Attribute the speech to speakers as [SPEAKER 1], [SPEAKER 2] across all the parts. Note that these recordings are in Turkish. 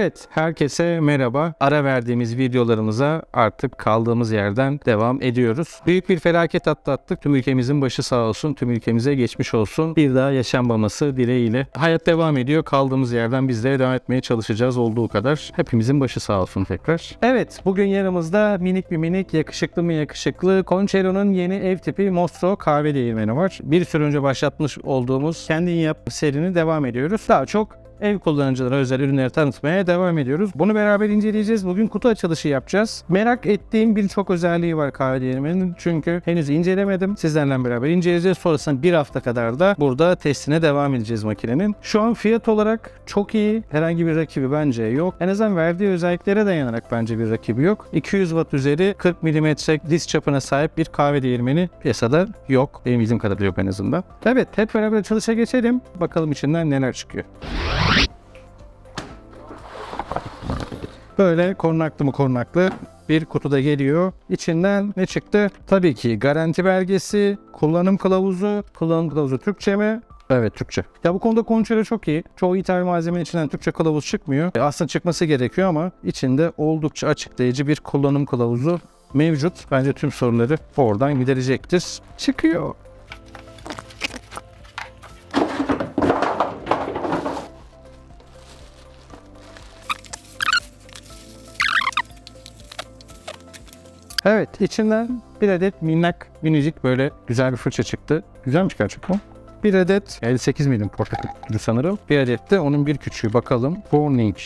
[SPEAKER 1] Evet, herkese merhaba. Ara verdiğimiz videolarımıza artık kaldığımız yerden devam ediyoruz. Büyük bir felaket atlattık. Tüm ülkemizin başı sağ olsun, tüm ülkemize geçmiş olsun. Bir daha yaşanmaması dileğiyle. Hayat devam ediyor. Kaldığımız yerden biz de devam etmeye çalışacağız olduğu kadar. Hepimizin başı sağ olsun tekrar. Evet, bugün yanımızda minik bir minik, yakışıklı mı yakışıklı Conchero'nun yeni ev tipi Mostro kahve değirmeni var. Bir süre önce başlatmış olduğumuz kendin yap serinin devam ediyoruz. Daha çok ev kullanıcılara özel ürünleri tanıtmaya devam ediyoruz. Bunu beraber inceleyeceğiz. Bugün kutu açılışı yapacağız. Merak ettiğim birçok özelliği var değirmeninin. Çünkü henüz incelemedim. Sizlerle beraber inceleyeceğiz. Sonrasında bir hafta kadar da burada testine devam edeceğiz makinenin. Şu an fiyat olarak çok iyi. Herhangi bir rakibi bence yok. En azından verdiği özelliklere dayanarak bence bir rakibi yok. 200 watt üzeri 40 mm disk çapına sahip bir kahve değirmeni piyasada yok. Benim bildiğim kadarıyla yok en azından. Evet hep beraber açılışa geçelim. Bakalım içinden neler çıkıyor. Böyle korunaklı mı korunaklı bir kutuda geliyor. İçinden ne çıktı? Tabii ki garanti belgesi, kullanım kılavuzu, kullanım kılavuzu Türkçe mi? Evet Türkçe. Ya bu konuda Conchero çok iyi. Çoğu ithal malzemenin içinden Türkçe kılavuz çıkmıyor. E, Aslında çıkması gerekiyor ama içinde oldukça açıklayıcı bir kullanım kılavuzu mevcut. Bence tüm soruları oradan giderecektir. Çıkıyor. Evet içinden bir adet minnak minicik böyle güzel bir fırça çıktı. Güzelmiş gerçekten. Bir adet 58 milim portakal sanırım. Bir adet de onun bir küçüğü bakalım. Warning.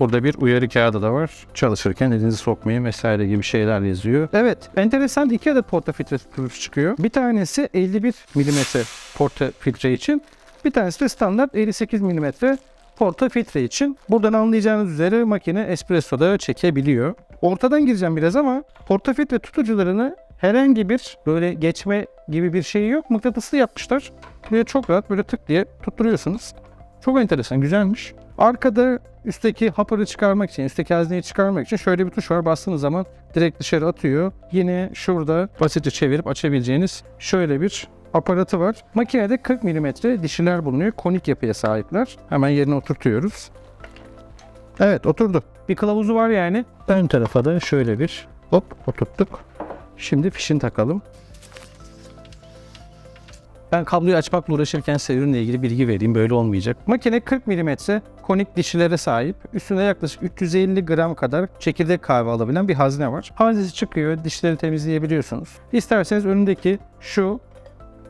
[SPEAKER 1] Burada bir uyarı kağıdı da var. Çalışırken elinizi sokmayın vesaire gibi şeyler yazıyor. Evet, enteresan iki adet porta filtresi türü çıkıyor. Bir tanesi 51 milimetre porta filtre için. Bir tanesi de standart 58 milimetre porta filtre için. Buradan anlayacağınız üzere makine espressoda çekebiliyor. Ortadan gireceğim biraz ama porta filtre tutucularını herhangi bir böyle geçme gibi bir şey yok. Mıknatıslı yapmışlar. Böyle çok rahat böyle tık diye tutturuyorsunuz. Çok enteresan, güzelmiş. Arkada üstteki hapırı çıkarmak için, üstteki hazneyi çıkarmak için şöyle bir tuş var. Bastığınız zaman direkt dışarı atıyor. Yine şurada basitçe çevirip açabileceğiniz şöyle bir aparatı var. Makinede 40 mm dişiler bulunuyor. Konik yapıya sahipler. Hemen yerine oturtuyoruz. Evet oturdu. Bir kılavuzu var yani. Ön tarafa da şöyle bir hop oturttuk. Şimdi fişini takalım. Ben kabloyu açmakla uğraşırken size ürünle ilgili bilgi vereyim. Böyle olmayacak. Makine 40 mm konik dişlere sahip. Üstünde yaklaşık 350 gram kadar çekirdek kahve alabilen bir hazne var. Haznesi çıkıyor. Dişleri temizleyebiliyorsunuz. İsterseniz önündeki şu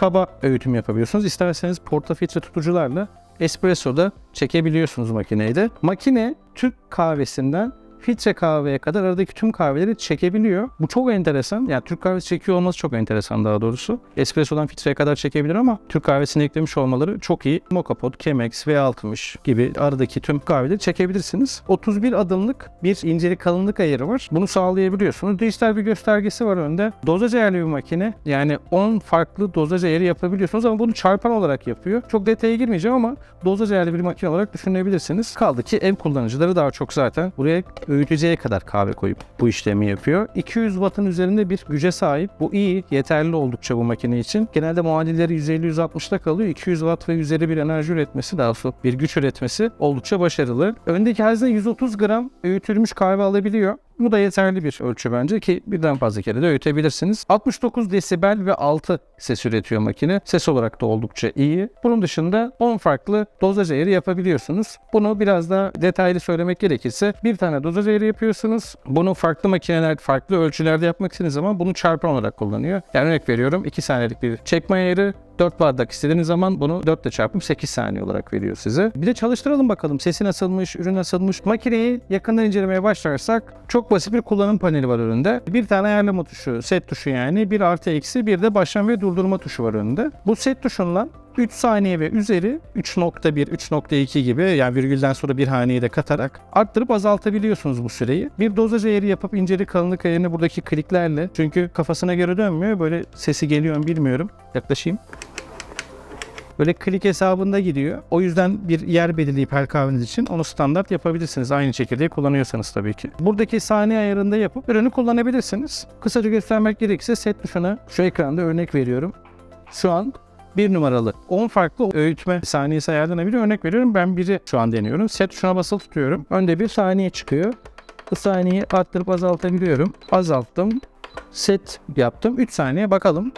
[SPEAKER 1] kaba öğütüm yapabiliyorsunuz. İsterseniz portafiltre tutucularla espressoda çekebiliyorsunuz makineyi de. Makine Türk kahvesinden filtre kahveye kadar aradaki tüm kahveleri çekebiliyor. Bu çok enteresan. Yani Türk kahvesi çekiyor olması çok enteresan daha doğrusu. Espresso'dan filtreye kadar çekebilir ama Türk kahvesini eklemiş olmaları çok iyi. Moka Pot, Chemex, V60 gibi aradaki tüm kahveleri çekebilirsiniz. 31 adımlık bir incelik kalınlık ayarı var. Bunu sağlayabiliyorsunuz. Dijital bir göstergesi var önde. Dozaj ayarlı bir makine. Yani 10 farklı dozaj ayarı yapabiliyorsunuz ama bunu çarpan olarak yapıyor. Çok detaya girmeyeceğim ama dozaj ayarlı bir makine olarak düşünebilirsiniz. Kaldı ki ev kullanıcıları daha çok zaten buraya öğüteceğe kadar kahve koyup bu işlemi yapıyor. 200 wattın üzerinde bir güce sahip. Bu iyi, yeterli oldukça bu makine için. Genelde muadilleri 150-160'da kalıyor. 200 watt ve üzeri bir enerji üretmesi daha sonra bir güç üretmesi oldukça başarılı. Öndeki hazne 130 gram öğütülmüş kahve alabiliyor. Bu da yeterli bir ölçü bence ki birden fazla kere de öğütebilirsiniz. 69 desibel ve 6 ses üretiyor makine. Ses olarak da oldukça iyi. Bunun dışında 10 farklı dozaj ayarı yapabiliyorsunuz. Bunu biraz daha detaylı söylemek gerekirse bir tane dozaj ayarı yapıyorsunuz. Bunu farklı makineler, farklı ölçülerde yapmak istediğiniz zaman bunu çarpan olarak kullanıyor. Yani örnek veriyorum 2 saniyelik bir çekme ayarı 4 bardak istediğiniz zaman bunu 4 ile çarpıp 8 saniye olarak veriyor size. Bir de çalıştıralım bakalım sesi nasılmış, ürün nasılmış. Makineyi yakından incelemeye başlarsak çok basit bir kullanım paneli var önünde. Bir tane ayarlama tuşu, set tuşu yani. Bir artı eksi bir de başlama ve durdurma tuşu var önünde. Bu set tuşundan 3 saniye ve üzeri 3.1, 3.2 gibi yani virgülden sonra bir haneyi de katarak arttırıp azaltabiliyorsunuz bu süreyi. Bir dozaj ayarı yapıp incelik kalınlık ayarını buradaki kliklerle çünkü kafasına göre dönmüyor. Böyle sesi geliyor mu bilmiyorum. Yaklaşayım. Böyle klik hesabında gidiyor. O yüzden bir yer belirleyip her kahveniz için onu standart yapabilirsiniz. Aynı çekirdeği kullanıyorsanız tabii ki. Buradaki saniye ayarında yapıp ürünü kullanabilirsiniz. Kısaca göstermek gerekirse set tuşuna şu ekranda örnek veriyorum. Şu an bir numaralı 10 farklı öğütme saniyesi ayarlanabiliyor. Örnek veriyorum ben biri şu an deniyorum. Set tuşuna basılı tutuyorum. Önde bir saniye çıkıyor. Bu saniyeyi arttırıp azaltabiliyorum. Azalttım. Set yaptım. 3 saniye bakalım.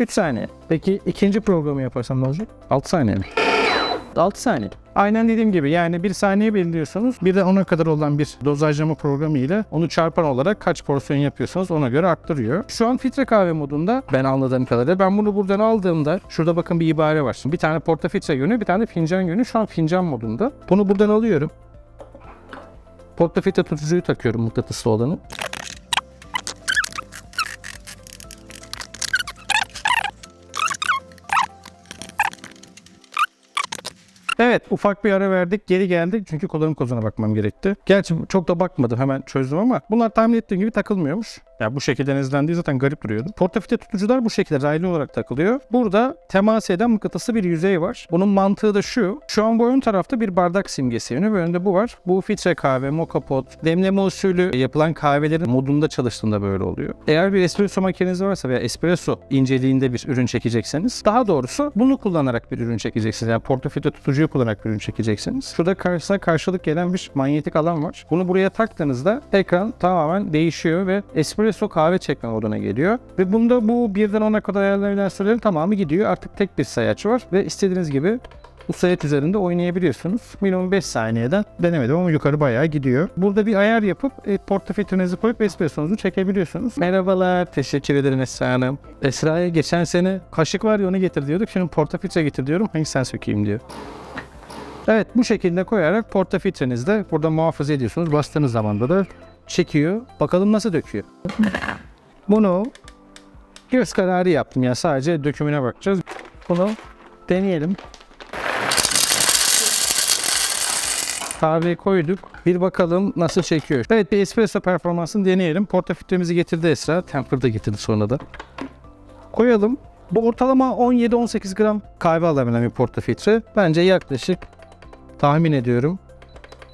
[SPEAKER 1] 3 saniye. Peki ikinci programı yaparsam ne olacak? 6 saniye mi? 6 saniye. Aynen dediğim gibi yani bir saniye belirliyorsunuz. Bir de ona kadar olan bir dozajlama programı ile onu çarpan olarak kaç porsiyon yapıyorsanız ona göre arttırıyor. Şu an filtre kahve modunda ben anladığım kadarıyla ben bunu buradan aldığımda şurada bakın bir ibare var. Bir tane portafiltre yönü bir tane fincan yönü şu an fincan modunda. Bunu buradan alıyorum. Portafiltre tutucuyu takıyorum mıknatıslı olanı. Evet ufak bir ara verdik geri geldik çünkü kullanım kozuna bakmam gerekti. Gerçi çok da bakmadım hemen çözdüm ama bunlar tahmin ettiğim gibi takılmıyormuş. Ya bu şekilde izlendiği zaten garip duruyordu. Portafiltre tutucular bu şekilde raylı olarak takılıyor. Burada temas eden mıknatıslı bir yüzey var. Bunun mantığı da şu. Şu an bu ön tarafta bir bardak simgesi yönü önünde bu var. Bu filtre kahve, moka pot, demleme usulü yapılan kahvelerin modunda çalıştığında böyle oluyor. Eğer bir espresso makineniz varsa veya espresso inceliğinde bir ürün çekecekseniz daha doğrusu bunu kullanarak bir ürün çekeceksiniz. Yani portafiltre tutucuyu kullanarak bir ürün çekeceksiniz. Şurada karşısına karşılık gelen bir manyetik alan var. Bunu buraya taktığınızda ekran tamamen değişiyor ve espresso kahve çekme moduna geliyor. Ve bunda bu birden 10'a kadar ayarlanabilen sürelerin tamamı gidiyor. Artık tek bir sayaç var ve istediğiniz gibi bu sayaç üzerinde oynayabiliyorsunuz. Minimum 5 saniyeden denemedim ama yukarı bayağı gidiyor. Burada bir ayar yapıp e, portafiltrenizi koyup espressonuzu çekebiliyorsunuz. Merhabalar, teşekkür ederim Esra Hanım. Esra'ya geçen sene kaşık var ya onu getir diyorduk. Şimdi portafiltre getir diyorum. Hangi sen sökeyim diyor. Evet bu şekilde koyarak portafiltrenizde burada muhafaza ediyorsunuz. Bastığınız zaman da çekiyor. Bakalım nasıl döküyor. Bunu göz kararı yaptım ya sadece dökümüne bakacağız. Bunu deneyelim. Kahveyi koyduk. Bir bakalım nasıl çekiyor. Evet bir espresso performansını deneyelim. Portafiltremizi getirdi Esra. Temper'da getirdi sonra da. Koyalım. Bu ortalama 17-18 gram kahve alabilen bir portafiltre. Bence yaklaşık tahmin ediyorum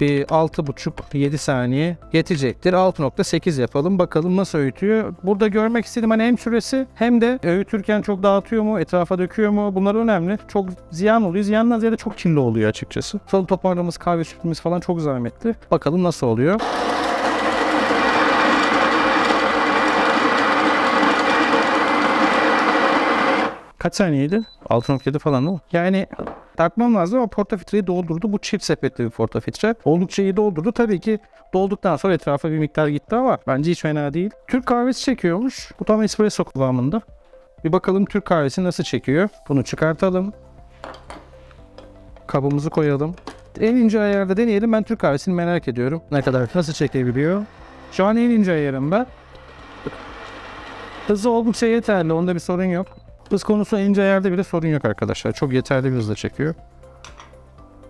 [SPEAKER 1] bir 6,5-7 saniye yetecektir. 6.8 yapalım. Bakalım nasıl öğütüyor. Burada görmek istediğim hani hem süresi hem de öğütürken çok dağıtıyor mu, etrafa döküyor mu? Bunlar önemli. Çok ziyan oluyor. Ziyandan ziyade çok kirli oluyor açıkçası. Sonra toparlamamız, kahve sütümüz falan çok zahmetli. Bakalım nasıl oluyor. Kaç saniyeydi? 6.7 falan değil mi? Yani takmam lazım ama portafiltreyi doldurdu. Bu çift sepetli bir portafiltre. Oldukça iyi doldurdu. Tabii ki dolduktan sonra etrafa bir miktar gitti ama bence hiç fena değil. Türk kahvesi çekiyormuş. Bu tam espresso kıvamında. Bir bakalım Türk kahvesi nasıl çekiyor. Bunu çıkartalım. Kabımızı koyalım. En ince ayarda deneyelim. Ben Türk kahvesini merak ediyorum. Ne kadar nasıl çekebiliyor. Şu an en ince ayarımda. Hızı oldukça yeterli. Onda bir sorun yok. Hız konusu ince ayarda bile sorun yok arkadaşlar. Çok yeterli bir hızla çekiyor.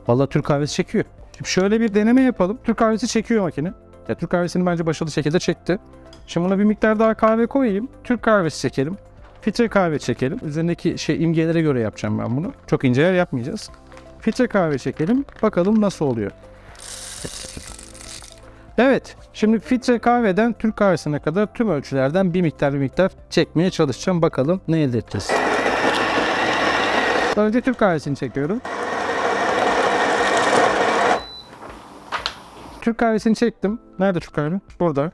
[SPEAKER 1] Vallahi Türk kahvesi çekiyor. Şimdi şöyle bir deneme yapalım. Türk kahvesi çekiyor makine. Ya Türk kahvesini bence başarılı şekilde çekti. Şimdi buna bir miktar daha kahve koyayım. Türk kahvesi çekelim. Filtre kahve çekelim. Üzerindeki şey imgelere göre yapacağım ben bunu. Çok ince yer yapmayacağız. Filtre kahve çekelim. Bakalım nasıl oluyor. Evet. Şimdi filtre kahveden Türk kahvesine kadar tüm ölçülerden bir miktar bir miktar çekmeye çalışacağım. Bakalım ne elde edeceğiz. Önce Türk kahvesini çekiyorum. Türk kahvesini çektim. Nerede Türk kahve? Burada.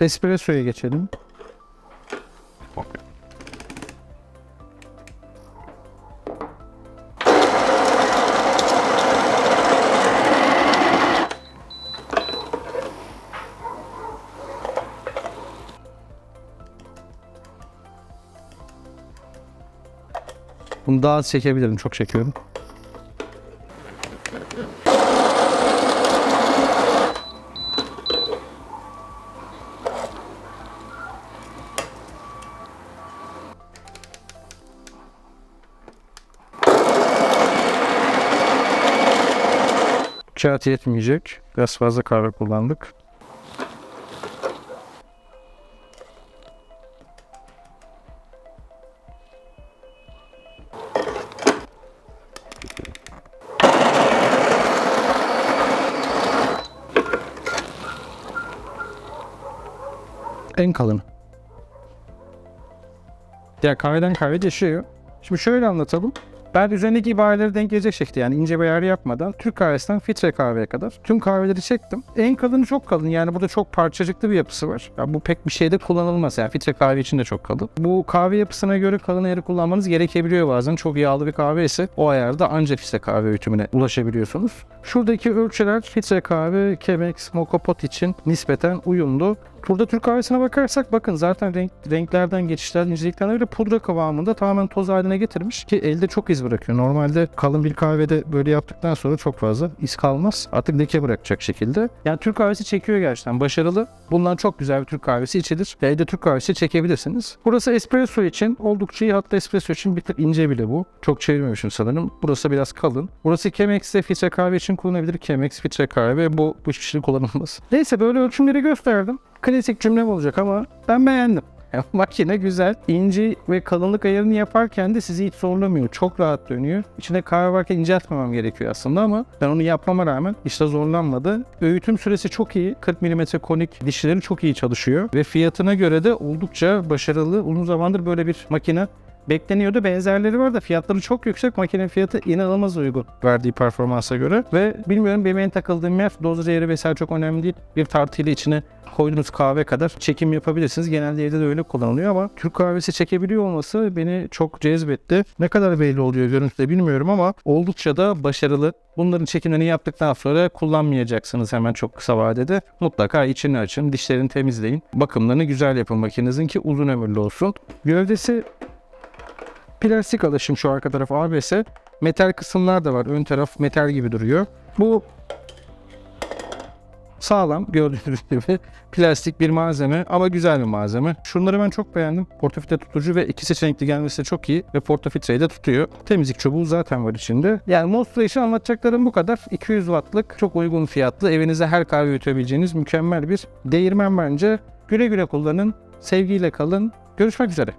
[SPEAKER 1] Espresso'ya geçelim. Bunu daha az çekebilirim. Çok çekiyorum. Kağıt yetmeyecek. Biraz fazla kahve kullandık. Kalını. Diğer kahveden kahve değişiyor. Şimdi şöyle anlatalım. Ben üzerindeki ibareleri denk gelecek şekilde yani ince bir ayar yapmadan Türk kahvesinden filtre kahveye kadar tüm kahveleri çektim. En kalını çok kalın yani burada çok parçacıklı bir yapısı var. Ya bu pek bir şeyde kullanılmaz yani filtre kahve için de çok kalın. Bu kahve yapısına göre kalın ayarı kullanmanız gerekebiliyor bazen. Çok yağlı bir kahve ise o ayarda ancak filtre kahve öğütümüne ulaşabiliyorsunuz. Şuradaki ölçüler filtre kahve, Chemex, Moka Pot için nispeten uyumlu. Burada Türk kahvesine bakarsak bakın zaten renk, renklerden geçişler inceliklerden öyle pudra kıvamında tamamen toz haline getirmiş ki elde çok iz bırakıyor. Normalde kalın bir kahvede böyle yaptıktan sonra çok fazla iz kalmaz. Artık leke bırakacak şekilde. Yani Türk kahvesi çekiyor gerçekten. Başarılı. Bundan çok güzel bir Türk kahvesi içilir. Elde Türk kahvesi çekebilirsiniz. Burası espresso için oldukça iyi. Hatta espresso için bir tık ince bile bu. Çok çevirmemişim sanırım. Burası biraz kalın. Burası Chemex'te filtre kahve için kullanılabilir. Chemex filtre kahve. Bu, bu hiçbir şey kullanılmaz. Neyse böyle ölçümleri gösterdim. Klasik cümlem olacak ama ben beğendim. Makine güzel. İnce ve kalınlık ayarını yaparken de sizi hiç zorlamıyor. Çok rahat dönüyor. İçine kahve varken inceltmemem gerekiyor aslında ama ben onu yapmama rağmen işte zorlanmadı. Öğütüm süresi çok iyi. 40 mm konik dişleri çok iyi çalışıyor. Ve fiyatına göre de oldukça başarılı. Uzun zamandır böyle bir makine bekleniyordu. Benzerleri var da fiyatları çok yüksek. Makinenin fiyatı inanılmaz uygun verdiği performansa göre. Ve bilmiyorum benim en takıldığım yer doz değeri vesaire çok önemli değil. Bir tartıyla içine koyduğunuz kahve kadar çekim yapabilirsiniz. Genelde evde de öyle kullanılıyor ama Türk kahvesi çekebiliyor olması beni çok cezbetti. Ne kadar belli oluyor görüntüde bilmiyorum ama oldukça da başarılı. Bunların çekimlerini yaptıktan sonra kullanmayacaksınız hemen çok kısa vadede. Mutlaka içini açın, dişlerini temizleyin. Bakımlarını güzel yapın makinenizin ki uzun ömürlü olsun. Gövdesi plastik alışım şu arka taraf ABS. Metal kısımlar da var. Ön taraf metal gibi duruyor. Bu sağlam gördüğünüz gibi plastik bir malzeme ama güzel bir malzeme. Şunları ben çok beğendim. Portafiltre tutucu ve iki seçenekli gelmesi de çok iyi ve portafiltreyi de tutuyor. Temizlik çubuğu zaten var içinde. Yani Monster için anlatacaklarım bu kadar. 200 wattlık çok uygun fiyatlı evinize her kahve öğütebileceğiniz mükemmel bir değirmen bence. Güle güle kullanın. Sevgiyle kalın. Görüşmek üzere.